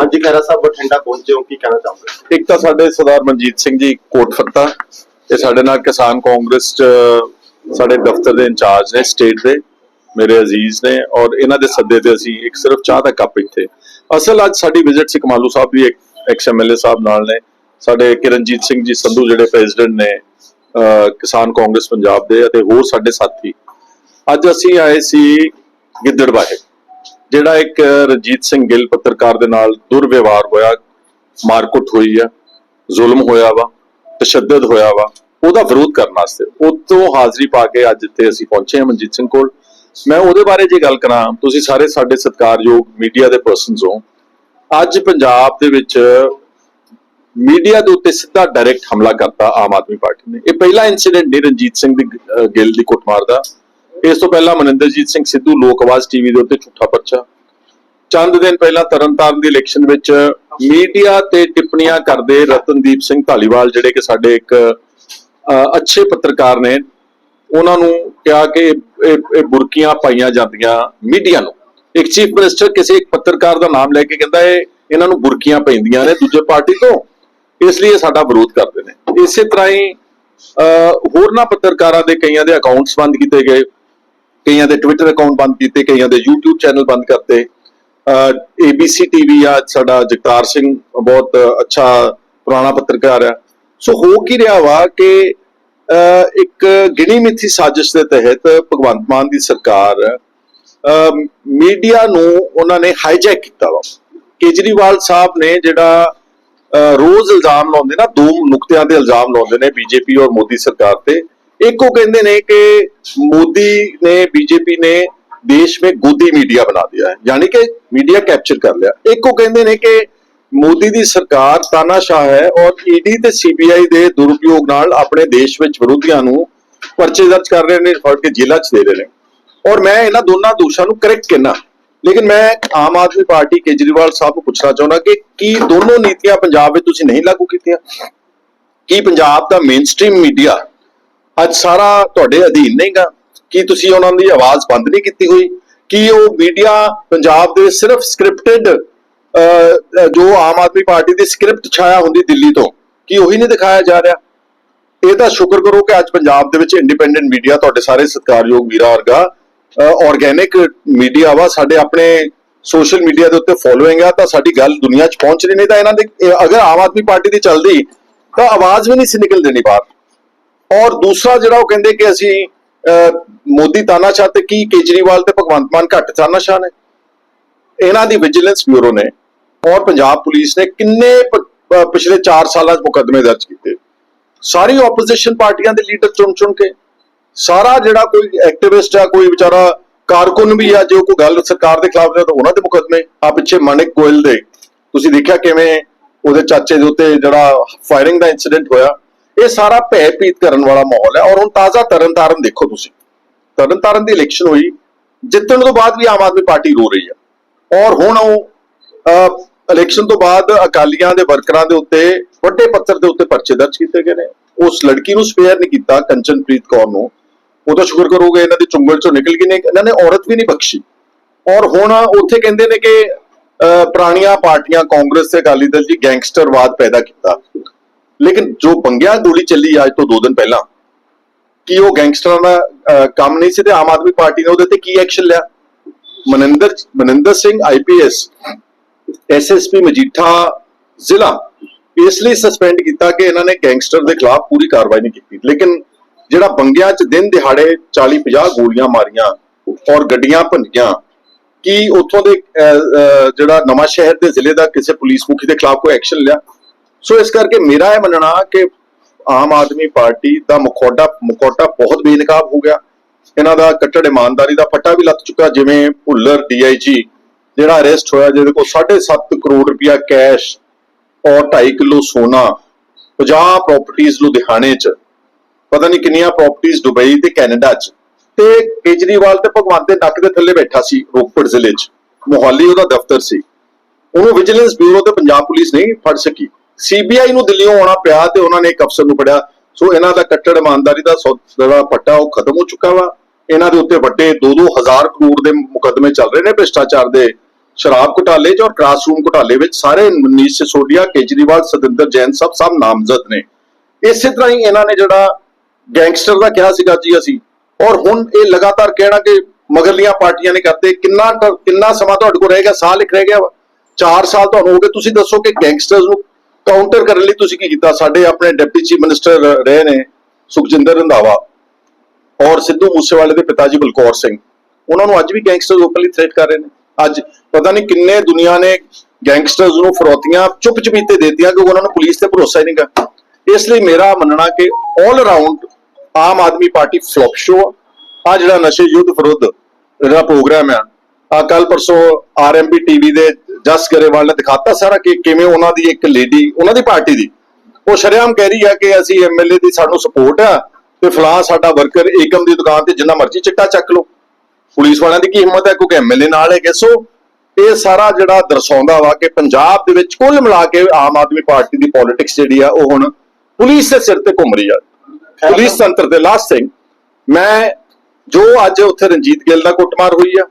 ਹਾਂਜੀ ਖੈਰਾ ਸਾਹਿਬ ਬਠਿੰਡਾ ਪਹੁੰਚੇ ਹੋ, ਕੀ ਕਹਿਣਾ ਚਾਹੁੰਦੇ ਇੱਕ ਤਾਂ ਸਾਡੇ ਸਰਦਾਰ ਮਨਜੀਤ ਸਿੰਘ ਜੀ ਕੋਟ ਫੱਤਾ, ਇਹ ਸਾਡੇ ਨਾਲ ਕਿਸਾਨ ਕਾਂਗਰਸ ਚ, ਸਾਡੇ ਦਫ਼ਤਰ ਦੇ ਇੰਚਾਰਜ ਨੇ, ਸਟੇਟ ਦੇ, ਮੇਰੇ ਅਜ਼ੀਜ਼ ਨੇ ਔਰ ਇਹਨਾਂ ਦੇ ਸੱਦੇ ਤੇ ਅਸੀਂ ਇੱਕ ਸਿਰਫ ਚਾਹ ਦਾ ਕੱਪ ਇੱਥੇ। ਅਸਲ ਅੱਜ ਸਾਡੀ ਵਿਜ਼ਿਟ ਸੀ ਕਮਾਲੂ ਸਾਹਿਬ ਵੀ ਇੱਕ ਐਕਸ ਐਮਐਲਏ ਸਾਹਿਬ ਨਾਲ ਨੇ। ਸਾਡੇ ਕਿਰਨਜੀਤ ਸਿੰਘ ਜੀ ਸੰਧੂ ਜਿਹੜੇ ਪ੍ਰੈਜ਼ੀਡੈਂਟ ਨੇ ਕਿਸਾਨ ਕਾਂਗਰਸ ਪੰਜਾਬ ਦੇ ਅਤੇ ਹੋਰ ਸਾਡੇ ਸਾਥੀ। ਅੱਜ ਅਸੀਂ ਆਏ ਸੀ ਗਿੱਦੜਬਾਹੇ। ਜਿਹੜਾ ਇੱਕ ਰਣਜੀਤ ਸਿੰਘ ਗਿੱਲ ਪੱਤਰਕਾਰ ਦੇ ਨਾਲ ਦੁਰਵਿਵਹਾਰ ਹੋਇਆ, ਮਾਰਕੁੱਟ ਹੋਈ ਆ ਜ਼ੁਲਮ ਹੋਇਆ ਵਾ, ਤਸ਼ੱਦਦ ਹੋਇਆ ਵਾ, ਉਹਦਾ ਵਿਰੋਧ ਕਰਨ ਵਾਸਤੇ। ਉਤੋਂ ਹਾਜ਼ਰੀ ਪਾ ਕੇ ਅੱਜ ਇੱਥੇ ਅਸੀਂ ਪਹੁੰਚੇ ਹਾਂ ਮਨਜੀਤ ਸਿੰਘ ਕੋਲ। ਮੈਂ ਉਹਦੇ ਬਾਰੇ ਜੇ ਗੱਲ ਕਰਾਂ, ਤੁਸੀਂ ਸਾਰੇ ਸਾਡੇ ਸਤਿਕਾਰਯੋਗ ਮੀਡੀਆ ਦੇ ਪਰਸਨਸ ਹੋ। ਅੱਜ ਪੰਜਾਬ ਦੇ ਵਿੱਚ ਮੀਡੀਆ ਦੇ ਉੱਤੇ ਸਿੱਧਾ ਡਾਇਰੈਕਟ ਹਮਲਾ ਕਰਤਾ ਆਮ ਆਦਮੀ ਪਾਰਟੀ ਨੇ। ਇਹ ਪਹਿਲਾ ਇਨਸੀਡੈਂਟ ਨਹੀਂ ਰਣਜੀਤ ਸਿੰਘ ਦੀ ਗਿੱਲ ਦੀ ਕੁੱਟਮਾਰ ਦਾ। ਇਸ ਤੋਂ ਪਹਿਲਾਂ ਮਨਿੰਦਰਜੀਤ ਸਿੰਘ ਸਿੱਧੂ ਲੋਕ ਆਵਾਜ਼ ਟੀਵੀ ਦੇ ਉੱਤੇ ਝੂਠਾ ਪਰਚਾ। ਚੰਦ ਦਿਨ ਪਹਿਲਾਂ ਤਰਨਤਾਰਨ ਦੀ ਇਲੈਕਸ਼ਨ ਵਿੱਚ ਮੀਡੀਆ ਤੇ ਟਿੱਪਣੀਆਂ ਕਰਦੇ ਰਤਨਦੀਪ ਸਿੰਘ ਢਾਲੀਵਾਲ ਜਿਹੜੇ ਕਿ ਸਾਡੇ ਇੱਕ ਅੱਛੇ ਪੱਤਰਕਾਰ ਨੇ ਉਹਨਾਂ ਨੂੰ ਕਿਹਾ ਕਿ ਇਹ- ਬੁਰਕੀਆਂ ਪਾਈਆਂ ਜਾਂਦੀਆਂ ਮੀਡੀਆ ਨੂੰ। ਇੱਕ ਚੀਫ ਮਿਨਿਸਟਰ ਕਿਸੇ ਇੱਕ ਪੱਤਰਕਾਰ ਦਾ ਨਾਮ ਲੈ ਕੇ ਕਹਿੰਦਾ ਇਹ ਇਹਨਾਂ ਨੂੰ ਬੁਰਕੀਆਂ ਪੈਂਦੀਆਂ ਨੇ ਦੂਜੇ ਪਾਰਟੀ ਤੋਂ। ਇਸ ਲਈ ਇਹ ਸਾਡਾ ਵਿਰੋਧ ਕਰਦੇ ਨੇ। ਇਸੇ ਤਰ੍ਹਾਂ ਹੀ ਅਹ, ਹੋਰਨਾਂ ਪੱਤਰਕਾਰਾਂ ਦੇ ਕਈਆਂ ਦੇ ਅਕਾਊਂਟਸ ਬੰਦ ਕੀਤੇ ਗਏ। ਕਈਆਂ ਦੇ ਟਵਿੱਟਰ ਅਕਾਊਂਟ ਬੰਦ ਕੀਤੇ, ਕਈਆਂ ਦੇ YouTube ਚੈਨਲ ਬੰਦ ਕਰਤੇ। ABC TV ਆ, ਸਾਡਾ ਜਗਤਾਰ ਸਿੰਘ ਬਹੁਤ ਅੱਛਾ ਪੁਰਾਣਾ ਪੱਤਰਕਾਰ ਆ। ਸੋ ਹੋ ਕੀ ਰਿਹਾ ਵਾ ਕਿ ਇੱਕ ਗਿਣੀ ਮਿੱਥੀ ਸਾਜ਼ਿਸ਼ ਦੇ ਤਹਿਤ ਭਗਵੰਤ ਮਾਨ ਦੀ ਸਰਕਾਰ ਮੀਡੀਆ ਨੂੰ ਉਹਨਾਂ ਨੇ ਹਾਈਜੈਕ ਕੀਤਾ ਵਾ। ਕੇਜਰੀਵਾਲ ਸਾਹਿਬ ਨੇ ਜਿਹੜਾ ਰੋਜ਼ ਇਲਜ਼ਾਮ ਲਾਉਂਦੇ ਨਾ, ਦੋ ਨੁਕਤਿਆਂ ਦੇ ਇਲਜ਼ਾਮ ਲਾਉਂਦੇ ਨੇ ਬੀਜੇਪੀ ਔਰ ਮੋਦੀ ਸਰਕਾਰ ਤੇ। ਇੱਕ ਉਹ ਕਹਿੰਦੇ ਨੇ ਕਿ ਮੋਦੀ ਨੇ, ਬੀਜੇਪੀ ਨੇ ਦੇਸ਼ ਵਿੱਚ ਗੋਦੀ ਮੀਡੀਆ ਬਣਾ ਦਿਆ ਹੈ, ਯਾਨੀ ਕਿ ਮੀਡੀਆ ਕੈਪਚਰ ਕਰ ਲਿਆ। ਇੱਕ ਉਹ ਕਹਿੰਦੇ ਨੇ ਕਿ ਮੋਦੀ ਦੀ ਸਰਕਾਰ ਤਾਨਾਸ਼ਾਹ ਹੈ ਔਰ ਈਡੀ ਤੇ ਸੀਬੀਆਈ ਦੇ ਦੁਰਉਪਯੋਗ ਨਾਲ ਆਪਣੇ ਦੇਸ਼ ਵਿੱਚ ਵਿਰੋਧੀਆਂ ਨੂੰ ਪਰਚੇ ਦਰਜ ਕਰ ਰਹੇ ਨੇ, ਫੜ ਕੇ ਜੇਲ੍ਹਾਂ 'ਚ ਦੇ ਰਹੇ ਨੇ। ਔਰ ਮੈਂ ਇਹਨਾਂ ਦੋਨਾਂ ਦੋਸ਼ਾਂ ਨੂੰ ਕਰੈਕਟ ਕਹਿਣਾ ਲੇਕਿਨ ਮੈਂ ਆਮ ਆਦਮੀ ਪਾਰਟੀ ਕੇਜਰੀਵਾਲ ਸਾਹਿਬ ਨੂੰ ਪੁੱਛਣਾ ਚਾਹੁੰਦਾ ਕਿ ਕੀ ਦੋਨੋਂ ਨੀਤੀਆਂ ਪੰਜਾਬ ਵਿੱਚ ਤੁਸੀਂ ਨਹੀਂ ਲਾਗੂ ਕੀਤੀਆਂ? ਕੀ ਪੰਜਾਬ ਦਾ ਮੇਨਸਟ੍ਰੀਮ ਮੀਡੀਆ ਅੱਜ ਸਾਰਾ ਤੁਹਾਡੇ ਅਧੀਨ ਨਹੀਂਗਾ ਕੀ ਤੁਸੀਂ ਉਹਨਾਂ ਦੀ ਆਵਾਜ਼ ਬੰਦ ਨਹੀਂ ਕੀਤੀ ਹੋਈ? ਕੀ ਉਹ ਮੀਡੀਆ ਪੰਜਾਬ ਦੇ ਸਿਰਫ ਸਕ੍ਰਿਪਟਡ ਜੋ ਆਮ ਆਦਮੀ ਪਾਰਟੀ ਦੀ ਸਕ੍ਰਿਪਟ ਛਾਇਆ ਹੁੰਦੀ ਦਿੱਲੀ ਤੋਂ, ਕੀ ਉਹੀ ਨਹੀਂ ਦਿਖਾਇਆ ਜਾ ਰਿਹਾ? ਇਹ ਤਾਂ ਸ਼ੁਕਰ ਕਰੋ ਕਿ ਅੱਜ ਪੰਜਾਬ ਦੇ ਵਿੱਚ ਇੰਡੀਪੈਂਡੈਂਟ ਮੀਡੀਆ ਤੁਹਾਡੇ ਸਾਰੇ ਸਤਿਕਾਰਯੋਗ ਵੀਰਾਂ ਵਰਗਾ ਆਰਗੇਨਿਕ ਮੀਡੀਆ ਵਾ, ਸਾਡੇ ਆਪਣੇ ਸੋਸ਼ਲ ਮੀਡੀਆ ਦੇ ਉੱਤੇ ਫੋਲੋਇੰਗ ਆ, ਤਾਂ ਸਾਡੀ ਗੱਲ ਦੁਨੀਆ 'ਚ ਪਹੁੰਚ ਰਹੀ ਨਹੀਂ ਤਾਂ ਇਹਨਾਂ ਦੇ ਅਗਰ ਆਮ ਆਦਮੀ ਪਾਰਟੀ ਦੀ ਚੱਲਦੀ, ਤਾਂ ਆਵਾਜ਼ ਵੀ ਨਹੀਂ ਸੀ ਨਿਕਲ ਦੇਣੀ ਬਾਹਰ ਔਰ ਦੂਸਰਾ ਜਿਹੜਾ ਉਹ ਕਹਿੰਦੇ ਕਿ ਅਸੀਂ ਮੋਦੀ ਤਾਨਾਸ਼ਾਹ ਤੇ ਕੀ ਕੇਜਰੀਵਾਲ ਤੇ ਭਗਵੰਤ ਮਾਨ ਘੱਟ ਤਾਨਾਸ਼ਾਹ ਨੇ? ਇਹਨਾਂ ਦੀ ਵਿਜੀਲੈਂਸ ਬਿਊਰੋ ਨੇ ਔਰ ਪੰਜਾਬ ਪੁਲਿਸ ਨੇ ਕਿੰਨੇ ਪਿਛਲੇ 4 ਸਾਲਾਂ 'ਚ ਮੁਕੱਦਮੇ ਦਰਜ ਕੀਤੇ। ਸਾਰੀ ਆਪੋਜੀਸ਼ਨ ਪਾਰਟੀਆਂ ਦੇ ਲੀਡਰ ਚੁਣ ਚੁਣ ਕੇ, ਸਾਰਾ ਜਿਹੜਾ ਕੋਈ ਐਕਟਿਵਿਸਟ ਆ, ਕੋਈ ਵਿਚਾਰਾ ਕਾਰਕੁਨ ਵੀ ਆ, ਜੋ ਕੋਈ ਗੱਲ ਸਰਕਾਰ ਦੇ ਖਿਲਾਫ ਹੈ ਤਾਂ ਉਹਨਾਂ ਦੇ ਮੁਕੱਦਮੇ। ਆ ਪਿੱਛੇ ਮਾਨਿਕ ਗੋਇਲ ਦੇ। ਤੁਸੀਂ ਦੇਖਿਆ ਕਿਵੇਂ ਉਹਦੇ ਚਾਚੇ ਦੇ ਉੱਤੇ ਜਿਹੜਾ ਫਾਇਰਿੰਗ ਦਾ ਇਨਸੀਡੈਂਟ ਹੋਇਆ? ਇਹ ਸਾਰਾ ਭੈ ਭੀਤ ਕਰਨ ਵਾਲਾ ਮਾਹੌਲ ਹੈ ਔਰ ਹੁਣ ਤਾਜ਼ਾ ਤਰਨਤਾਰਨ ਦੇਖੋ ਤੁਸੀਂ। ਤਰਨਤਾਰਨ ਦੀ ਇਲੈਕਸ਼ਨ ਹੋਈ ਜਿੱਤਣ ਤੋਂ ਬਾਅਦ ਵੀ ਆਮ ਆਦਮੀ ਪਾਰਟੀ ਰੋ ਰਹੀ ਹੈ। ਔਰ ਹੁਣ ਉਹ ਇਲੈਕਸ਼ਨ ਤੋਂ ਬਾਅਦ ਅਕਾਲੀਆਂ ਦੇ ਵਰਕਰਾਂ ਦੇ ਉੱਤੇ ਵੱਡੇ ਪੱਤਰ ਦੇ ਉੱਤੇ ਪਰਚੇ ਦਰਜ ਕੀਤੇ ਗਏ ਨੇ। ਉਸ ਲੜਕੀ ਨੂੰ ਸਪੇਅਰ ਨਹੀਂ ਕੀਤਾ ਕੰਚਨਪ੍ਰੀਤ ਕੌਰ ਨੂੰ। ਉਹ ਤਾਂ ਸ਼ੁਕਰ ਕਰੋਗੇ ਇਹਨਾਂ ਦੀ ਚੁੰਗਲ ਚੋਂ ਨਿਕਲ ਗਈ ਨੇ ਇਹਨਾਂ ਨੇ ਔਰਤ ਵੀ ਨਹੀਂ ਬਖਸ਼ੀ। ਔਰ ਹੁਣ ਉੱਥੇ ਕਹਿੰਦੇ ਨੇ ਕਿ ਅਹ, ਪੁਰਾਣੀਆਂ ਪਾਰਟੀਆਂ ਕਾਂਗਰਸ ਤੇ ਅਕਾਲੀ ਦਲ ਜੀ ਗੈਂਗਸਟਰਵਾਦ ਪੈਦਾ ਕੀਤਾ। ਲੇਕਿਨ ਜੋ ਬੰਗਿਆ ਗੋਲੀ ਚੱਲੀ ਅੱਜ ਤੋਂ 2 ਦਿਨ ਪਹਿਲਾਂ, ਕੀ ਉਹ ਗੈਂਗਸਟਰਾਂ ਦਾ ਕੰਮ ਨਹੀਂ ਸੀ ਤੇ ਆਮ ਆਦਮੀ ਪਾਰਟੀ ਨੇ ਉਹਦੇ ਤੇ ਕੀ ਐਕਸ਼ਨ ਲਿਆ? ਮਨਿੰਦਰ ਮਨਿੰਦਰ ਸਿੰਘ ਆਈਪੀਐਸ ਐਸਐਸਪੀ ਮਜੀਠਾ ਜ਼ਿਲ੍ਹਾ, ਇਸ ਲਈ ਸਸਪੈਂਡ ਕੀਤਾ ਕਿ ਇਹਨਾਂ ਨੇ ਗੈਂਗਸਟਰ ਦੇ ਖਿਲਾਫ ਪੂਰੀ ਕਾਰਵਾਈ ਨਹੀਂ ਕੀਤੀ। ਲੇਕਿਨ ਜਿਹੜਾ ਬੰਗਿਆਂ 'ਚ ਦਿਨ ਦਿਹਾੜੇ 40 50 ਗੋਲੀਆਂ ਮਾਰੀਆਂ ਔਰ ਗੱਡੀਆਂ ਭੰਨੀਆਂ, ਕੀ ਉੱਥੋਂ ਦੇ ਜਿਹੜਾ ਨਵਾਂ ਸ਼ਹਿਰ ਦੇ ਜ਼ਿਲ੍ਹੇ ਦਾ ਕਿਸੇ ਪੁਲਿਸ ਮੁਖੀ ਦੇ ਖਿਲਾਫ ਕੋਈ ਐਕਸ਼ਨ ਲਿਆ? ਸੋ ਇਸ ਕਰਕੇ ਮੇਰਾ ਇਹ ਮੰਨਣਾ ਕਿ ਆਮ ਆਦਮੀ ਪਾਰਟੀ ਦਾ ਮੁਖੌਟਾ ਮੁਖੌਟਾ ਬਹੁਤ ਬੇਨਕਾਬ ਹੋ ਗਿਆ। ਇਹਨਾਂ ਦਾ ਕੱਟੜ ਇਮਾਨਦਾਰੀ ਦਾ ਫੱਟਾ ਵੀ ਲੱਤ ਚੁੱਕਾ, ਜਿਵੇਂ ਭੁੱਲਰ ਡੀਆਈਜੀ, ਜਿਹੜਾ ਅਰੈਸਟ ਹੋਇਆ, ਜਿਹਦੇ ਕੋਲ 7.5 ਕਰੋੜ ਰੁਪਇਆ ਕੈਸ਼ ਔਰ 2.5 ਕਿਲੋ ਸੋਨਾ 50 ਪ੍ਰਾਪਰਟੀਆਂ ਲੁਧਿਆਣੇ 'ਚ, ਪਤਾ ਨਹੀਂ ਕਿੰਨੀਆਂ ਪ੍ਰਾਪਰਟੀਆਂ ਦੁਬਈ ਤੇ ਕੈਨੇਡਾ 'ਚ। ਤੇ ਕੇਜਰੀਵਾਲ ਤੇ ਭਗਵੰਤ ਦੇ ਨੱਕ ਦੇ ਥੱਲੇ ਬੈਠਾ ਸੀ ਰੋਪੜ ਜ਼ਿਲ੍ਹੇ 'ਚ, ਮੋਹਾਲੀ ਉਹਦਾ ਦਫ਼ਤਰ ਸੀ। ਉਹਨੂੰ ਵਿਜੀਲੈਂਸ ਬਿਊਰੋ ਤੇ ਪੰਜਾਬ ਪੁਲਿਸ ਨਹੀਂ ਫੜ ਸਕੀ। ਸੀਬੀਆਈ ਨੂੰ ਦਿੱਲੀੋਂ ਆਉਣਾ ਪਿਆ ਤੇ ਉਹਨਾਂ ਨੇ ਇੱਕ ਅਫਸਰ ਨੂੰ ਫੜਿਆ। ਸੋ ਇਹਨਾਂ ਦਾ ਕੱਟੜ ਇਮਾਨਦਾਰੀ ਦਾ ਸੌ- ਪੱਟਾ ਉਹ ਖਤਮ ਹੋ ਚੁੱਕਾ ਵਾ। ਇਹਨਾਂ ਦੇ ਉੱਤੇ ਵੱਡੇ 2-2 ਹਜ਼ਾਰ ਕਰੋੜ ਦੇ ਮੁਕੱਦਮੇ ਚੱਲ ਰਹੇ ਨੇ ਭ੍ਰਿਸ਼ਟਾਚਾਰ ਦੇ ਸ਼ਰਾਬ ਘੁਟਾਲੇ 'ਚ ਔਰ ਕਲਾਸਰੂਮ ਘੁਟਾਲੇ ਵਿੱਚ। ਸਾਰੇ ਮਨੀਸ਼ ਸਿਸੋਦੀਆ, ਕੇਜਰੀਵਾਲ, ਸਤਿੰਦਰ ਜੈਨ ਸਭ ਸਭ ਨਾਮਜ਼ਦ ਨੇ। ਇਸੇ ਤਰ੍ਹਾਂ ਹੀ ਇਹਨਾਂ ਨੇ ਜਿਹੜਾ ਗੈਂਗਸਟਰ ਦਾ ਕਿਹਾ ਸੀਗਾ ਜੀ ਅਸੀਂ, ਔਰ ਹੁਣ ਇਹ ਲਗਾਤਾਰ ਕਹਿਣਾ ਕਿ ਮਗਰਲੀਆਂ ਪਾਰਟੀਆਂ ਨੇ ਕਰਤੇ। ਕਿੰਨਾ ਟ- ਕਿੰਨਾ ਸਮਾਂ ਤੁਹਾਡੇ ਕੋਲ ਰਹੇਗਾ ਸਾਲ ਇੱਕ ਰਹਿ ਗਿਆ ਵਾ। 4 ਸਾਲ ਤੁਹਾਨੂੰ ਹੋ ਗਏ। ਤੁਸੀਂ ਦੱਸੋ ਕਿ ਗੈਂਗਸਟਰਸ ਨੂੰ ਕਾਊਂਟਰ ਕਰਨ ਲਈ ਤੁਸੀਂ ਕੀ ਕੀਤਾ? ਸਾਡੇ ਆਪਣੇ ਡਿਪਟੀ ਚੀਫ ਮਿਨਿਸਟਰ ਰਹੇ ਨੇ, ਸੁਖਜਿੰਦਰ ਰੰਧਾਵਾ ਔਰ ਸਿੱਧੂ ਮੂਸੇਵਾਲੇ ਦੇ ਪਿਤਾ ਜੀ ਬਲਕੌਰ ਸਿੰਘ। ਉਹਨਾਂ ਨੂੰ ਅੱਜ ਵੀ ਗੈਂਗਸਟਰਸ ਓਪਨਲੀ ਥ੍ਰੈਟ ਕਰ ਰਹੇ ਨੇ। ਅੱਜ ਪਤਾ ਨਹੀਂ ਕਿੰਨੇ ਦੁਨੀਆ ਨੇ ਗੈਂਗਸਟਰਸ ਨੂੰ ਫਰੋਤੀਆਂ ਚੁੱਪ ਚਪੀਤੇ ਦੇਤੀਆਂ ਉਹਨਾਂ ਨੂੰ ਪੁਲਿਸ ਤੇ ਭਰੋਸਾ ਹੀ ਨਹੀਂਗਾ। ਇਸ ਲਈ ਮੇਰਾ ਮੰਨਣਾ ਕਿ 올 around Aam Aadmi party flop show ਆ। ਜਿਹੜਾ ਨਸ਼ੇ ਯੁੱਧ ਵਿਰੁੱਧ ਜਿਹੜਾ ਪ੍ਰੋਗਰਾਮ ਆ ਆ ਕੱਲ ਪਰਸੋਂ ਆਰਐਮਬੀ ਟੀਵੀ ਦੇ ਜਸ ਗਰੇਵਾਲ ਨੇ ਦਿਖਾਤਾ ਸਾਰਾ ਕਿ ਕਿਵੇਂ ਉਹਨਾਂ ਦੀ ਇੱਕ ਲੇਡੀ ਉਹਨਾਂ ਦੀ ਪਾਰਟੀ ਦੀ। ਉਹ ਸ਼ਰੇਆਮ ਕਹਿ ਰਹੀ ਆ ਕਿ ਅਸੀਂ ਐਮਐਲਏ ਦੀ ਸਾਨੂੰ ਸਪੋਰਟ ਆ ਤੇ ਫਲਾਂ ਸਾਡਾ ਵਰਕਰ ਏਕਮ ਦੀ ਦੁਕਾਨ ਤੇ ਜਿੰਨਾ ਮਰਜ਼ੀ ਚਿੱਟਾ ਚੱਕ ਲਓ। ਪੁਲਿਸ ਵਾਲਿਆਂ ਦੀ ਕੀ ਹਿੰਮਤ ਹੈ? ਕਿਉਂਕਿ ਐਮਐਲਏ ਨਾਲ ਹੈਗੇ, ਸੋ ਇਹ ਸਾਰਾ ਜਿਹੜਾ ਦਰਸਾਉਂਦਾ ਵਾ ਕਿ ਪੰਜਾਬ ਦੇ ਵਿੱਚ ਕੁੱਲ ਮਿਲਾ ਕੇ ਆਮ ਆਦਮੀ ਪਾਰਟੀ ਦੀ ਪੋਲਿਟਿਕਸ ਜਿਹੜੀ ਆ, ਉਹ ਹੁਣ ਪੁਲਿਸ ਦੇ ਸਿਰ ਤੇ ਘੁੰਮ ਰਹੀ ਆ। ਪੁਲਿਸ ਤੰਤਰ ਦੇ ਲਾਸਟ ਸਿੰਘ ਮੈਂ ਜੋ ਅੱਜ ਉੱਥੇ ਰਣਜੀਤ ਗਿੱਲ ਦਾ ਕੁੱਟਮਾਰ ਹੋਈ ਆ,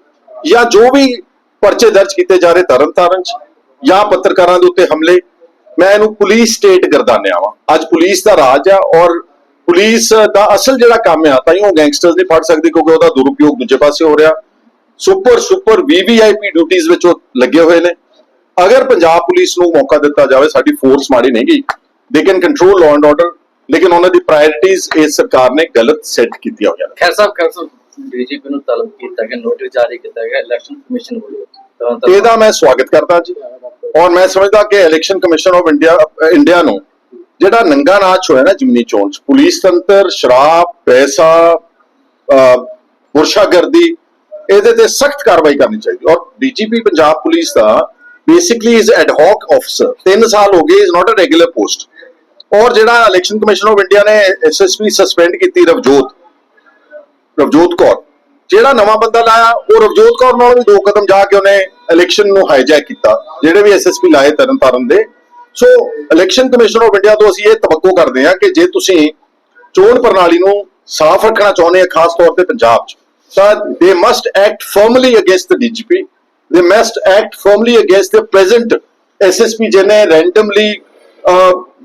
ਜਾਂ ਜੋ ਵੀ ਪਰਚੇ ਦਰਜ ਕੀਤੇ ਜਾ ਰਹੇ ਤਰਨਤਾਰਨ ਚ ਜਾਂ ਪੱਤਰਕਾਰਾਂ ਦੇ ਉੱਤੇ ਹਮਲੇ। ਮੈਂ ਇਹਨੂੰ ਪੁਲਿਸ ਸਟੇਟ ਗਰਦਾਨਿਆ ਵਾਂ। ਅੱਜ ਪੁਲਿਸ ਦਾ ਰਾਜ ਆ ਔਰ ਪੁਲਿਸ ਦਾ ਅਸਲ ਜਿਹੜਾ ਕੰਮ ਆ, ਤਾਂ ਉਹ ਗੈਂਗਸਟਰਸ ਨਹੀਂ ਫੜ ਸਕਦੀ ਕਿਉਂਕਿ ਉਹਦਾ ਦੁਰਉਪਯੋਗ ਦੂਜੇ ਪਾਸੇ ਹੋ ਰਿਹਾ। ਸੁਪਰ ਸੁਪਰ ਵੀਵੀਆਈਪੀ ਡਿਊਟੀਆਂ ਵਿੱਚ ਉਹ ਲੱਗੇ ਹੋਏ ਨੇ। ਅਗਰ ਪੰਜਾਬ ਪੁਲਿਸ ਨੂੰ ਮੌਕਾ ਦਿੱਤਾ ਜਾਵੇ, ਸਾਡੀ ਫੋਰਸ ਮਾੜੀ ਨਹੀਂ ਗਈ they can control law and order ਲੇਕਿਨ ਉਹਨਾਂ ਦੀ ਪ੍ਰਾਇੋਰਟੀਆਂ ਇਸ ਸਰਕਾਰ ਨੇ ਗਲਤ ਸੈੱਟ ਕੀਤੀਆਂ ਹੋਈਆਂ ਨੇ। ਖੈਰ ਸਾਹਿਬ ਖੈਰ ਸਾਹਿਬ ਡੀਜੀਪੀ ਨੂੰ ਤਲਬ ਕੀਤਾ ਗਿਆ ਨੋਟਿਸ ਜਾਰੀ ਕੀਤਾ ਗਿਆ ਇਲੈਕਸ਼ਨ ਕਮਿਸ਼ਨ ਵੱਲੋਂ। ਇਹਦਾ ਮੈਂ ਸਵਾਗਤ ਕਰਦਾ ਜੀ ਔਰ ਮੈਂ ਸਮਝਦਾ ਕਿ election commission of India India ਨੂੰ ਜਿਹੜਾ ਨੰਗਾ ਨਾਚ ਹੋਇਆ ਨਾ ਜਿਮਨੀ ਚੋਣ ਚ ਪੁਲਿਸ ਤੰਤਰ ਸ਼ਰਾਬ ਪੈਸਾ ਅਹ, ਇਹਦੇ ਤੇ ਸਖਤ ਕਾਰਵਾਈ ਕਰਨੀ ਚਾਹੀਦੀ। ਔਰ DGP Punjab police the basically is ad hoc officer 3 ਸਾਲ ਹੋ ਗਏ is not a regular post ਔਰ ਜਿਹੜਾ ਇਲੈਕਸ਼ਨ ਕਮਿਸ਼ਨ ਆਫ ਇੰਡੀਆ ਨੇ ਐਸਐਸਪੀ ਸਸਪੈਂਡ ਕੀਤੀ ਰਵਜੋਤ ਰਵਜੋਤ ਕੌਰ। ਜਿਹੜਾ ਨਵਾਂ ਬੰਦਾ ਲਾਇਆ, ਉਹ ਰਵਜੋਤ ਕੌਰ ਨਾਲ ਵੀ ਦੋ ਕਦਮ ਜਾ ਕੇ ਉਹਨੇ ਇਲੈਕਸ਼ਨ ਨੂੰ ਹਾਈਜੈਕ ਕੀਤਾ, ਜਿਹੜੇ ਵੀ ਐਸਐਸਪੀ ਲਾਏ ਤਰਨ ਦੇ। So election commission of India ਤੋਂ ਅਸੀਂ ਇਹ ਤਵੱਕੋ ਕਰਦੇ ਹਾਂ ਕਿ ਜੇ ਤੁਸੀਂ ਚੋਣ ਪ੍ਰਣਾਲੀ ਨੂੰ ਸਾਫ਼ ਰੱਖਣਾ ਚਾਹੁੰਦੇ ਆ ਖਾਸ ਤੌਰ ਤੇ ਪੰਜਾਬ 'ਚ, ਤਾਂ they must act firmly against the DGP they must act firmly against the present SSP ਜਿਹਨੇ ਰੈਂਡਮਲੀ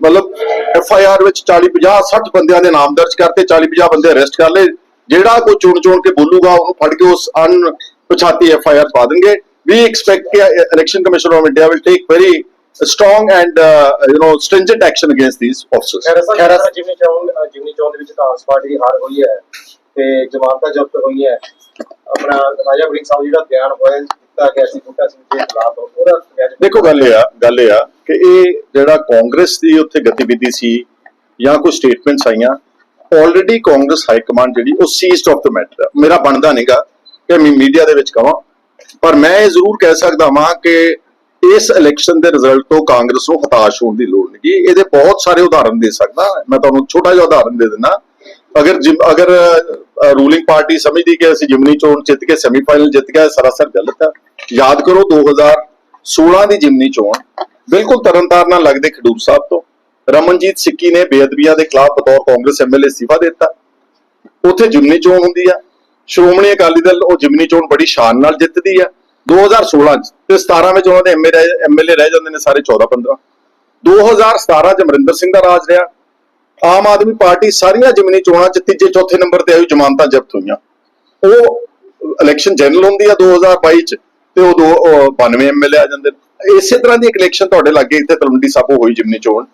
ਮਤਲਬ ਐਫ ਆਈ ਆਰ ਵਿੱਚ 40 50 60 ਬੰਦਿਆਂ ਦੇ ਨਾਮ ਦਰਜ ਕਰਤੇ 40 50 ਬੰਦੇ ਅਰੈਸਟ ਕਰ ਲਏ ਜਿਹੜਾ ਕੋਈ ਚੁਣ ਚੁਣ ਕੇ ਬੋਲੂਗਾ ਉਹਨੂੰ ਫੜ ਕੇ ਉਸ ਅਨ ਪਛਾਤੀ ਐਫ ਆਈ ਆਰ ਪਾ ਦੇਣਗੇ ਵੀ ਐਕਸਪੈਕਟ ਕਿ election commission of India will take very strong and uh, you know stringent action against these officers. Khaira ਜਿਮਨੀ ਦੇ ਵਿੱਚ ਕਾਂਗਰਸ ਪਾਰਟੀ ਦੀ ਹਾਰ ਹੋਈ ਹੈ ਤੇ ਜ਼ਮਾਨਤਾਂ ਜ਼ਬਤ ਹੋਈਆਂ ਆਪਣਾ ਰਾਜਾ ਵੜਿੰਗ ਸਾਹਿਬ ਜਿਹੜਾ ਬਿਆਨ ਹੋਇਆ ਦਿੱਤਾ ਗਿਆ ਸੀ ਬੂਟਾ ਸਿੰਘ ਦੇ ਖਿਲਾਫ ਉਹਦਾ ਦੇਖੋ ਗੱਲ ਇਹ ਆ ਗੱਲ ਇਹ ਆ ਕਿ ਇਹ ਜਿਹੜਾ ਕਾਂਗਰਸ ਦੀ ਉੱਥੇ ਗਤੀਵਿਧੀ ਸੀ ਜਾਂ ਕੋਈ ਸਟੇਟਮੈਂਟਸ ਆਈਆਂ ਆਲਰੇਡੀ ਕਾਂਗਰਸ ਹਾਈ ਕਮਾਂਡ ਜਿਹੜੀ ਉਹ ਸੀਜ਼ਡ ਆਫ ਦ ਮੈਟਰ ਮੇਰਾ ਬਣਦਾ ਨਹੀਂਗਾ ਕਿ ਮੈਂ ਮੀਡੀਆ ਦੇ ਵਿੱਚ ਕਹਾਂ ਪਰ ਮੈਂ ਇਹ ਜ਼ਰੂਰ ਕਹਿ ਸਕਦਾ ਹਾਂ ਕਿ ਇਸ ਇਲੈਕਸ਼ਨ ਦੇ ਰਿਜ਼ਲਟ ਤੋਂ ਕਾਂਗਰਸ ਨੂੰ ਹਤਾਸ਼ ਹੋਣ ਦੀ ਲੋੜ ਨਹੀਂ ਇਹਦੇ ਬਹੁਤ ਸਾਰੇ ਉਦਾਹਰਨ ਦੇ ਸਕਦਾ। ਮੈਂ ਤੁਹਾਨੂੰ ਛੋਟਾ ਜਿਹਾ ਉਦਾਹਰਨ ਦੇ ਦਿੰਦਾ। ਅਗਰ ਅਗਰ ਰੂਲਿੰਗ ਪਾਰਟੀ ਸਮਝਦੀ ਕਿ ਅਸੀਂ ਜਿਮਨੀ ਚੋਣ ਜਿੱਤ ਕੇ ਸੈਮੀਫਾਈਨਲ ਜਿੱਤ ਗਿਆ, ਸਰਾਸਰ ਗਲਤ ਹੈ ਯਾਦ ਕਰੋ 2016 ਦੀ ਜਿਮਨੀ ਚੋਣ ਬਿਲਕੁਲ ਤਰਨਤਾਰਨ ਨਾਲ ਲੱਗਦੇ ਖਡੂਰ ਸਾਹਿਬ ਤੋਂ। ਰਮਨਜੀਤ ਸਿੱਕੀ ਨੇ ਬੇਅਦਬੀਆਂ ਦੇ ਖਿਲਾਫ ਬਤੌਰ ਕਾਂਗਰਸ ਐਮਐਲਏ ਅਸਤੀਫਾ ਦਿੱਤਾ। ਉੱਥੇ ਜਿਮਨੀ ਚੋਣ ਹੁੰਦੀ ਆ। ਸ਼੍ਰੋਮਣੀ ਅਕਾਲੀ ਦਲ ਉਹ ਜਿਮਨੀ ਚੋਣ ਬੜੀ ਸ਼ਾਨ ਨਾਲ ਜਿੱਤਦੀ ਆ। 2016 ਚ ਤੇ 17 ਵਿੱਚ ਉਹਨਾਂ ਦੇ ਐਮਐਲਏ ਰਹਿ ਜਾਂਦੇ ਨੇ ਸਾਰੇ 14 15 2017 ਚ ਅਮਰਿੰਦਰ ਸਿੰਘ ਦਾ ਰਾਜ ਰਿਹਾ। ਆਮ ਆਦਮੀ ਪਾਰਟੀ ਸਾਰੀਆਂ ਜਿਮਨੀ ਚੋਣਾਂ ਚ ਤੀਜੇ, ਚੌਥੇ ਨੰਬਰ ਤੇ ਆਈ ਜ਼ਮਾਨਤਾਂ ਜ਼ਬਤ ਹੋਈਆਂ। ਉਹ ਇਲੈਕਸ਼ਨ ਜਨਰਲ ਹੁੰਦੀ ਆ 2022 ਚ ਤੇ ਉਹ ਦੋ ਉਹ 92 ਐਮਐਲਏ ਆ ਜਾਂਦੇ ਨੇ। ਇਸੇ ਤਰ੍ਹਾਂ ਦੀ ਇੱਕ ਇਲੈਕਸ਼ਨ ਤੁਹਾਡੇ ਲਾਗੇ ਇੱਥੇ ਤਲਵੰਡੀ ਸਾਬੋ ਹੋਈ ਜਿਮਨੀ ਚੋਣ।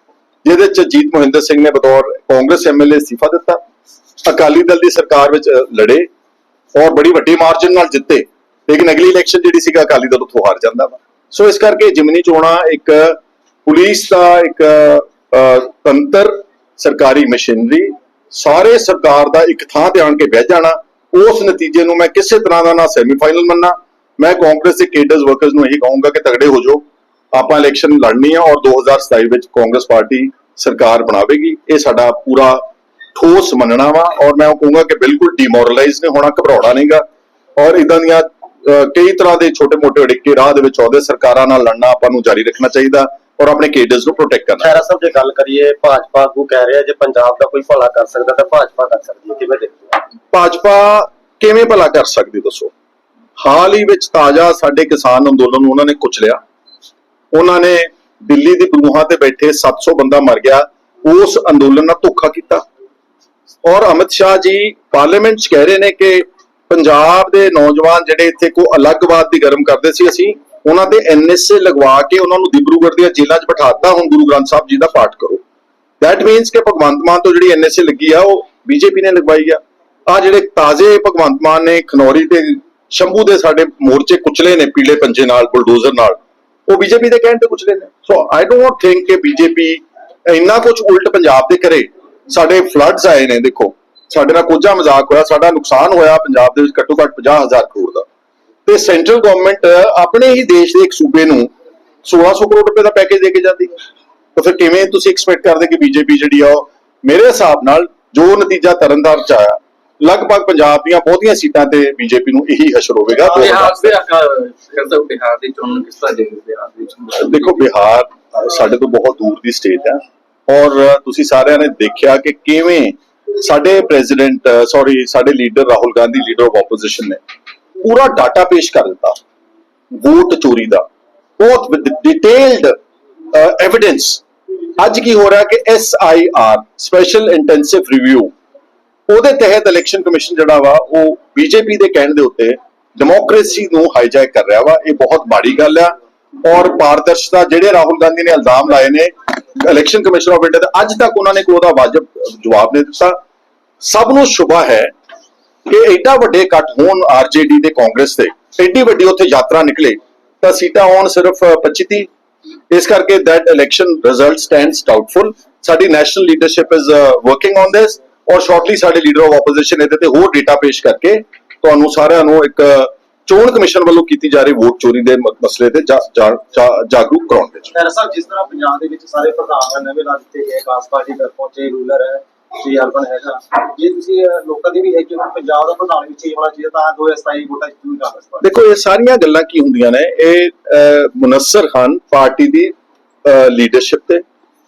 ਜਿਹਦੇ ਚ ਜੀਤ ਮੋਹਿੰਦਰ ਸਿੰਘ ਨੇ ਬਤੌਰ ਕਾਂਗਰਸ ਐਮਐਲਏ ਅਸਤੀਫਾ ਦਿੱਤਾ, ਅਕਾਲੀ ਦਲ ਦੀ ਸਰਕਾਰ ਵਿੱਚ ਲੜੇ ਔਰ ਬੜੀ ਵੱਡੀ ਮਾਰਜਨ ਨਾਲ ਜਿੱਤੇ। ਲੇਕਿਨ ਅਗਲੀ ਇਲੈਕਸ਼ਨ ਜਿਹੜੀ ਸੀਗਾ, ਅਕਾਲੀ ਦਲ ਉੱਥੋਂ ਹਾਰ ਜਾਂਦਾ ਵਾ। ਸੋ ਇਸ ਕਰਕੇ ਜਿਮਨੀ ਚੋਣਾਂ ਇੱਕ ਪੁਲਿਸ ਦਾ ਇੱਕ ਤੰਤਰ, ਸਰਕਾਰੀ ਮਸ਼ੀਨਰੀ, ਸਾਰੇ ਸਰਕਾਰ ਦਾ ਇੱਕ ਥਾਂ ਤੇ ਆਣ ਕੇ ਬਹਿ ਜਾਣਾ, ਉਸ ਨਤੀਜੇ ਨੂੰ ਮੈਂ ਕਿਸੇ ਤਰ੍ਹਾਂ ਦਾ ਨਾ ਸੈਮੀਫਾਈਨਲ ਮੰਨਣਾ ਮੈਂ ਕਾਂਗਰਸ ਦੇ ਕੇਡਰਸ ਵਰਕਰਸ ਨੂੰ ਇਹੀ ਕਹੂੰਗਾ ਕਿ ਤਗੜੇ ਹੋ ਜਾਓ। ਆਪਾਂ ਇਲੈਕਸ਼ਨ ਲੜਨੀ ਆ ਔਰ 2027 ਵਿੱਚ ਕਾਂਗਰਸ ਪਾਰਟੀ ਸਰਕਾਰ ਬਣਾਵੇਗੀ ਇਹ ਸਾਡਾ ਪੂਰਾ ਠੋਸ ਮੰਨਣਾ ਵਾ ਔਰ ਮੈਂ ਉਹ ਕਹੂੰਗਾ ਕਿ ਬਿਲਕੁਲ ਡਿਮੋਰਲਾਈਜ਼ ਨਹੀਂ ਹੋਣਾ ਘਬਰਾਉਣਾ ਨਹੀਂਗਾ। ਔਰ ਇਦਾਂ ਦੀਆਂ ਕਈ ਤਰ੍ਹਾਂ ਦੇ ਛੋਟੇ-ਮੋਟੇ ਅੜਿੱਕੇ ਰਾਹ ਦੇ ਵਿੱਚ ਆਉਂਦੇ ਸਰਕਾਰਾਂ ਨਾਲ ਲੜਨਾ ਆਪਾਂ ਨੂੰ ਜਾਰੀ ਰੱਖਣਾ ਚਾਹੀਦਾ ਔਰ ਆਪਣੇ ਕੇਡਰਸ ਨੂੰ ਪ੍ਰੋਟੈਕਟ ਕਰਨਾ। ਖੈਰਾ ਸਾਹਿਬ ਜੇ ਗੱਲ ਕਰੀਏ ਭਾਜਪਾ ਆਗੂ ਕਹਿ ਰਿਹਾ ਜੇ ਪੰਜਾਬ ਦਾ ਕੋਈ ਭਲਾ ਕਰ ਸਕਦਾ ਤਾਂ ਭਾਜਪਾ ਕਰ ਸਕਦੀ ਹੈ ਕਿਵੇਂ ਦੇਖਦੇ ਹੋ? ਭਾਜਪਾ ਕਿਵੇਂ ਭਲਾ ਕਰ ਸਕਦੀ ਦੱਸੋ? ਹਾਲ ਹੀ ਵਿੱਚ ਤਾਜ਼ਾ ਸਾਡੇ ਕਿਸਾਨ ਅੰਦੋਲਨ ਨੂੰ ਉਹਨਾਂ ਨੇ ਕੁਚਲਿਆ ਉਹਨਾਂ ਨੇ ਦਿੱਲੀ ਦੀ ਬਰੂਹਾਂ ਤੇ ਬੈਠੇ 700 ਬੰਦਾ ਮਰ ਗਿਆ। ਉਸ ਅੰਦੋਲਨ ਨਾਲ ਧੋਖਾ ਕੀਤਾ। ਔਰ ਅਮਿਤ ਸ਼ਾਹ ਜੀ ਪਾਰਲੀਮੈਂਟ 'ਚ ਕਹਿ ਰਹੇ ਨੇ ਕਿ ਪੰਜਾਬ ਦੇ ਨੌਜਵਾਨ ਜਿਹੜੇ ਇੱਥੇ ਕੋ ਅਲੱਗਵਾਦ ਦੀ ਗਰਮ ਕਰਦੇ ਸੀ ਅਸੀਂ, ਉਹਨਾਂ ਦੇ ਐਨਐਸਏ ਲਗਵਾ ਕੇ ਉਹਨਾਂ ਨੂੰ ਦਿਬਰੂਗੜ੍ਹ ਦੀਆਂ ਜੇਲ੍ਹਾਂ 'ਚ ਬਿਠਾਤਾ। ਹੁਣ ਗੁਰੂ ਗ੍ਰੰਥ ਸਾਹਿਬ ਜੀ ਦਾ ਪਾਠ ਕਰੋ। ਦੈਟ ਮੀਨਸ ਕਿ ਭਗਵੰਤ ਮਾਨ ਤੋਂ ਜਿਹੜੀ ਐਨਐਸਏ ਲੱਗੀ ਆ, ਉਹ ਬੀਜੇਪੀ ਨੇ ਲਗਵਾਈ ਆ। ਆ ਜਿਹੜੇ ਤਾਜ਼ੇ ਭਗਵੰਤ ਮਾਨ ਨੇ ਖਨੌਰੀ ਤੇ ਸ਼ੰਭੂ ਦੇ ਸਾਡੇ ਮੋਰਚੇ ਕੁਚਲੇ ਨੇ ਪੀਲੇ ਪੰਜੇ ਨਾਲ, ਬੁਲਡੋਜ਼ਰ ਨਾਲ। ਉਹ ਬੀਜੇਪੀ ਦੇ ਕਹਿਣ ਤੇ ਕੁਚਲੇ ਨੇ ਸੋ ਆਈ ਡੋਨਟ ਥਿੰਕ ਕਿ ਬੀਜੇਪੀ ਇੰਨਾ ਕੁਝ ਉਲਟ ਪੰਜਾਬ ਦੇ ਕਰੇ ਸਾਡੇ ਫਲੱਡਸ ਆਏ ਨੇ, ਦੇਖੋ। ਸਾਡੇ ਨਾਲ ਕੋਝਾ ਮਜ਼ਾਕ ਹੋਇਆ, ਸਾਡਾ ਨੁਕਸਾਨ ਹੋਇਆ ਪੰਜਾਬ ਦੇ ਵਿੱਚ ਘੱਟੋ ਘੱਟ 50000 ਕਰੋੜ ਦਾ। ਤੇ ਸੈਂਟਰਲ ਗਵਰਨਮੈਂਟ ਆਪਣੇ ਹੀ ਦੇਸ਼ ਦੇ ਇੱਕ ਸੂਬੇ ਨੂੰ 1600 ਕਰੋੜ ਰੁਪਏ ਦਾ ਪੈਕੇਜ ਦੇ ਕੇ ਜਾਂਦੀ। ਤਾਂ ਫਿਰ ਕਿਵੇਂ ਤੁਸੀਂ ਐਕਸਪੈਕਟ ਕਰਦੇ ਕਿ ਬੀਜੇਪੀ ਜਿਹੜੀ ਆ ਉਹ ਮੇਰੇ ਹਿਸਾਬ ਨਾਲ ਜੋ ਨਤੀਜਾ ਤਰਨਤਾਰਨ ਚ ਆਇਆ ਲਗਭਗ ਪੰਜਾਬ ਦੀਆਂ ਬਹੁਤੀਆਂ ਸੀਟਾਂ ਤੇ ਬੀਜੇਪੀ ਨੂੰ ਇਹੀ ਹਸ਼ਰ ਹੋਵੇਗਾ ਬਿਹਾਰ ਦੇ ਕਹਿੰਦਾ ਬਿਹਾਰ ਦੀ ਚੋਣ ਕਿਸ ਤਰ੍ਹਾਂ ਦੇਖਦੇ ਦੇਖੋ ਬਿਹਾਰ ਸਾਡੇ ਤੋਂ ਬਹੁਤ ਦੂਰ ਦੀ ਸਟੇਟ ਹੈ ਔਰ ਤੁਸੀਂ ਸਾਰਿਆਂ ਨੇ ਦੇਖਿਆ ਕਿ ਕਿਵੇਂ ਸਾਡੇ ਪ੍ਰੈਜ਼ੀਡੈਂਟ ਸੌਰੀ ਸਾਡੇ leader Rahul Gandhi leader of opposition ਨੇ ਪੂਰਾ ਡਾਟਾ ਪੇਸ਼ ਕਰ ਦਿੱਤਾ ਵੋਟ ਚੋਰੀ ਦਾ ਬਹੁਤ ਡਿਟੇਲਡ ਐਵੀਡੈਂਸ ਅੱਜ ਕੀ ਹੋ ਰਿਹਾ ਕਿ S I R special intensive review ਉਹਦੇ ਤਹਿਤ ਇਲੈਕਸ਼ਨ ਕਮਿਸ਼ਨ ਜਿਹੜਾ ਵਾ, ਉਹ ਬੀਜੇਪੀ ਦੇ ਕਹਿਣ ਦੇ ਉੱਤੇ ਡੈਮੋਕ੍ਰੇਸੀ ਨੂੰ ਹਾਈਜੈਕ ਕਰ ਰਿਹਾ ਵਾ। ਇਹ ਬਹੁਤ ਮਾੜੀ ਗੱਲ ਆ ਔਰ ਪਾਰਦਰਸ਼ਤਾ ਜਿਹੜੇ ਰਾਹੁਲ ਗਾਂਧੀ ਨੇ ਇਲਜ਼ਾਮ ਲਾਏ ਨੇ ਇਲੈਕਸ਼ਨ ਕਮਿਸ਼ਨ ਆਫ ਇੰਡੀਆ ਤੇ ਅੱਜ ਤੱਕ ਉਹਨਾਂ ਨੇ ਕੋਈ ਉਹਦਾ ਵਾਜਬ ਜਵਾਬ ਨਹੀਂ ਦਿੱਤਾ। ਸਭ ਨੂੰ ਸ਼ੁਭਾ ਹੈ ਕਿ ਐਡਾ ਵੱਡੇ ਇਕੱਠ ਹੋਣ ਆਰਜੇਡੀ ਤੇ ਕਾਂਗਰਸ ਤੇ। ਐਡੀ ਵੱਡੀ ਉੱਥੇ ਯਾਤਰਾ ਨਿਕਲੇ ਤਾਂ ਸੀਟਾਂ ਆਉਣ ਸਿਰਫ 25 ਤੀਹ। ਇਸ ਕਰਕੇ that election result stands doubtful ਸਾਡੀ national leadership is working on this or shortly ਸਾਡੇ ਲੀਡਰ ਆਫ ਆਪੋਜੀਸ਼ਨ ਇਹਦੇ ਤੇ ਹੋਰ ਡੇਟਾ ਪੇਸ਼ ਕਰਕੇ ਤੁਹਾਨੂੰ ਸਾਰਿਆਂ ਨੂੰ ਇੱਕ ਚੋਣ ਕਮਿਸ਼ਨ ਵੱਲੋਂ ਕੀਤੀ ਜਾ ਰਹੀ ਵੋਟ ਚੋਰੀ ਦੇ ਮਸਲੇ ਤੇ ਜਾਗਰੂਕ ਕਰਾਉਣ ਵਿੱਚ। ਖੈਰ ਸਾਹਿਬ ਜਿਸ ਤਰ੍ਹਾਂ ਪੰਜਾਬ ਦੇ ਵਿੱਚ ਸਾਰੇ ਪ੍ਰਧਾਨ ਨਵੇਂ ਲਾ ਦਿੱਤੇ ਗਏ ਕਾਸ ਪਾਰਟੀ ਤਰਫੋਂ ਚਾਹੇ ਰੂਲਰ ਹੈ ਜੀ ਅਰਬਨ ਹੈਗਾ। ਜੇ ਤੁਸੀਂ ਲੋਕਾਂ ਦੀ ਵੀ ਹੈ ਕਿ ਪੰਜਾਬ ਦਾ ਪ੍ਰਧਾਨ ਵੀ ਚੇਂਜ ਹੋਣਾ ਚਾਹੀਦਾ ਤਾਂ 2027 ਵੋਟਾਂ ਜਿੱਤੂ ਕਾਂਗਰਸ ਪਾਰਟੀ ਦੇਖੋ ਇਹ ਸਾਰੀਆਂ ਗੱਲਾਂ ਕੀ ਹੁੰਦੀਆਂ ਨੇ? ਇਹ ਮੁਨੱਸਰ ਹਨ ਪਾਰਟੀ ਦੀ ਲੀਡਰਸ਼ਿਪ ਤੇ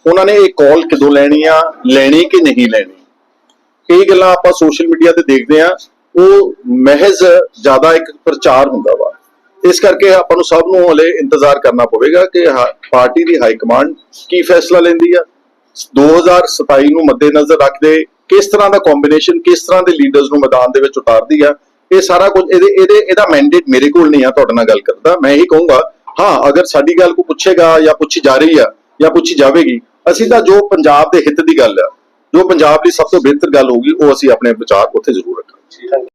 ਉਹਨਾਂ ਨੇ ਇਹ ਕਾਲ ਕਿਦੋਂ ਲੈਣੀ ਆ ਲੈਣੀ ਕਿ ਨਹੀਂ ਲੈਣੀ? ਕਈ ਗੱਲਾਂ ਆਪਾਂ ਸੋਸ਼ਲ ਮੀਡੀਆ ਤੇ ਦੇਖਦੇ ਆ ਉਹ ਮਹਿਜ਼ ਜ਼ਿਆਦਾ ਇੱਕ ਪ੍ਰਚਾਰ ਹੁੰਦਾ ਵਾ। ਇਸ ਕਰਕੇ ਆਪਾਂ ਨੂੰ ਸਭ ਨੂੰ ਹਲੇ ਇੰਤਜ਼ਾਰ ਕਰਨਾ ਪਵੇਗਾ ਕਿ ਪਾਰਟੀ ਦੀ ਹਾਈ ਕਮਾਂਡ ਕੀ ਫੈਸਲਾ ਲੈਂਦੀ ਆ। 2027 ਨੂੰ ਮੱਦੇਨਜ਼ਰ ਰੱਖਦੇ ਕਿਸ ਤਰ੍ਹਾਂ ਦਾ ਕੰਬੀਨੇਸ਼ਨ ਕਿਸ ਤਰ੍ਹਾਂ ਦੇ ਲੀਡਰਸ ਨੂੰ ਮੈਦਾਨ ਦੇ ਵਿੱਚ ਉਤਾਰਦੀ ਆ, ਇਹ ਸਾਰਾ ਕੁਝ ਇਹਦੇ ਇਹਦੇ, ਇਹਦਾ ਮੈਂਡੇਟ ਮੇਰੇ ਕੋਲ ਨਹੀਂ ਆ, ਤੁਹਾਡੇ ਨਾਲ ਗੱਲ ਕਰਦਾ। ਮੈਂ ਇਹੀ ਕਹੂੰਗਾ, ਹਾਂ, ਅਗਰ ਸਾਡੀ ਗੱਲ ਕੋ ਪੁੱਛੇਗਾ ਜਾਂ ਪੁੱਛੀ ਜਾ ਰਹੀ ਆ ਜਾਂ ਪੁੱਛੀ ਜਾਵੇਗੀ, ਅਸੀਂ ਤਾਂ ਜੋ ਪੰਜਾਬ ਦੇ ਹਿੱਤ ਦੀ ਗੱਲ ਆ ਜੋ ਪੰਜਾਬ ਲਈ ਸਭ ਤੋਂ ਬਿਹਤਰ ਗੱਲ ਹੋਊਗੀ, ਉਹ ਅਸੀਂ ਆਪਣੇ ਵਿਚਾਰ ਉੱਥੇ ਜ਼ਰੂਰ ਰੱਖਾਂਗੇ।